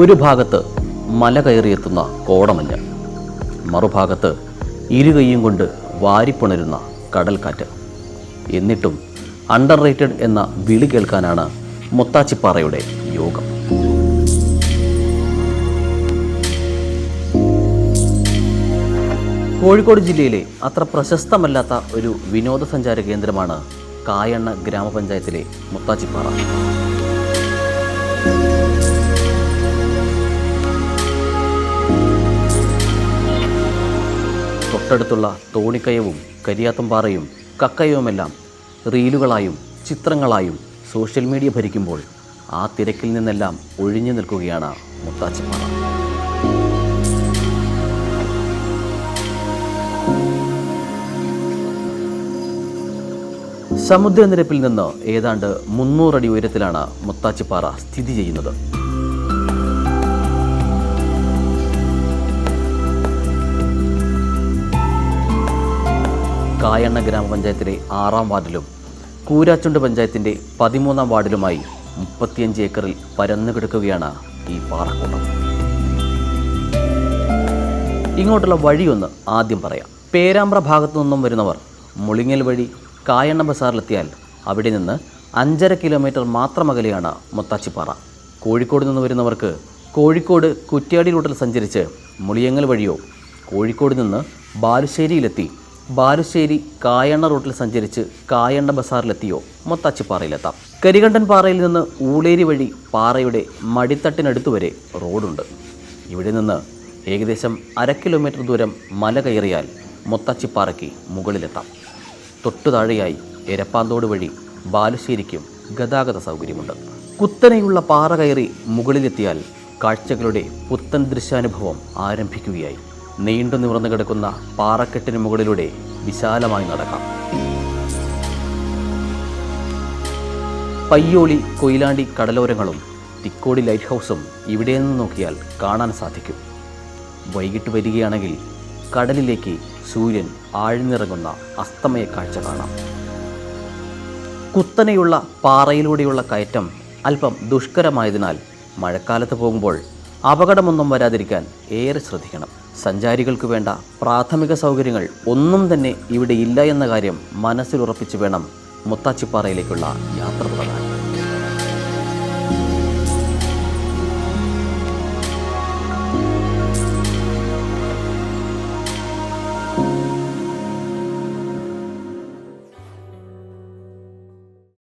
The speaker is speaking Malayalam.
ഒരു ഭാഗത്ത് മല കയറിയെത്തുന്ന കോടമഞ്ഞ് മറുഭാഗത്ത് ഇരുകൈയും കൊണ്ട് വാരിപ്പുണരുന്ന കടൽക്കാറ്റ്. എന്നിട്ടും അണ്ടർ റേറ്റഡ് എന്ന വിളി കേൾക്കാനാണ് മുത്താച്ചിപ്പാറയുടെ യോഗം. കോഴിക്കോട് ജില്ലയിലെ അത്ര പ്രശസ്തമല്ലാത്ത ഒരു വിനോദസഞ്ചാര കേന്ദ്രമാണ് കായണ്ണ ഗ്രാമപഞ്ചായത്തിലെ മുത്താച്ചിപ്പാറ. തൊട്ടടുത്തുള്ള തോണിക്കയവും കരിയാത്തമ്പാറയും കക്കയവുമെല്ലാം റീലുകളായും ചിത്രങ്ങളായും സോഷ്യൽ മീഡിയ ഭരിക്കുമ്പോൾ ആ തിരക്കിൽ നിന്നെല്ലാം ഒഴിഞ്ഞു നിൽക്കുകയാണ് മുത്താച്ചിപ്പാറ. സമുദ്രനിരപ്പിൽ നിന്ന് ഏതാണ്ട് മുന്നൂറടി ഉയരത്തിലാണ് മുത്താച്ചിപ്പാറ സ്ഥിതി ചെയ്യുന്നത്. കായണ്ണ ഗ്രാമപഞ്ചായത്തിലെ ആറാം വാർഡിലും കൂരാച്ചുണ്ട് പഞ്ചായത്തിന്റെ പതിമൂന്നാം വാർഡിലുമായി മുപ്പത്തിയഞ്ച് ഏക്കറിൽ പരന്നു കിടക്കുകയാണ് ഈ പാറക്കൂട്ടം. ഇങ്ങോട്ടുള്ള വഴിയൊന്ന് ആദ്യം പറയാം. പേരാമ്പ്ര ഭാഗത്തു നിന്നും വരുന്നവർ മുളിങ്ങൽ വഴി കായണ്ണ ബസാറിലെത്തിയാൽ അവിടെ നിന്ന് അഞ്ചര കിലോമീറ്റർ മാത്രം അകലെയാണ് മുത്താച്ചിപ്പാറ. കോഴിക്കോട് നിന്ന് വരുന്നവർക്ക് കോഴിക്കോട് കുറ്റ്യാടി റൂട്ടിൽ സഞ്ചരിച്ച് മുളിയങ്ങൽ വഴിയോ കോഴിക്കോട് നിന്ന് ബാലുശ്ശേരിയിലെത്തി ബാലുശ്ശേരി കായണ്ണ റൂട്ടിൽ സഞ്ചരിച്ച് കായണ്ണ ബസാറിലെത്തിയോ? മൊത്താച്ചിപ്പാറയിലെത്താം. കരികണ്ടൻ പാറയിൽ നിന്ന് ഊളേരി വഴി പാറയുടെ മടിത്തട്ടിനടുത്ത് വരെ റോഡുണ്ട്. ഇവിടെ നിന്ന് ഏകദേശം അര കിലോമീറ്റർ ദൂരം മല കയറിയാൽ മൊത്താച്ചിപ്പാറയ്ക്ക് മുകളിലെത്താം. തൊട്ടു താഴെയായി എരപ്പാന്തോട് വഴി ബാലുശ്ശേരിക്കും ഗതാഗത സൗകര്യമുണ്ട്. കുത്തനെയുള്ള പാറ കയറി മുകളിലെത്തിയാൽ കാഴ്ചകളുടെ പുത്തൻ ദൃശ്യാനുഭവം ആരംഭിക്കുകയായി. നീണ്ടു നിവർന്നു കിടക്കുന്ന പാറക്കെട്ടിന് മുകളിലൂടെ വിശാലമായി നടക്കാം. പയ്യോളി കൊയിലാണ്ടി കടലോരങ്ങളും തിക്കോടി ലൈറ്റ് ഹൗസും ഇവിടെ നിന്ന് നോക്കിയാൽ കാണാൻ സാധിക്കും. വൈകിട്ട് വരികയാണെങ്കിൽ കടലിലേക്ക് സൂര്യൻ ആഴ്ന്നിറങ്ങുന്ന അസ്തമയ കാഴ്ച കാണാം. കുത്തനെയുള്ള പാറയിലൂടെയുള്ള കയറ്റം അല്പം ദുഷ്കരമായതിനാൽ മഴക്കാലത്ത് പോകുമ്പോൾ അപകടമൊന്നും വരാതിരിക്കാൻ ഏറെ ശ്രദ്ധിക്കണം. സഞ്ചാരികൾക്ക് വേണ്ട പ്രാഥമിക സൗകര്യങ്ങൾ ഒന്നും തന്നെ ഇവിടെ ഇല്ല എന്ന കാര്യം മനസ്സിലുറപ്പിച്ച് വേണം മുത്താച്ചിപ്പാറയിലേക്കുള്ള യാത്ര തുടങ്ങാൻ.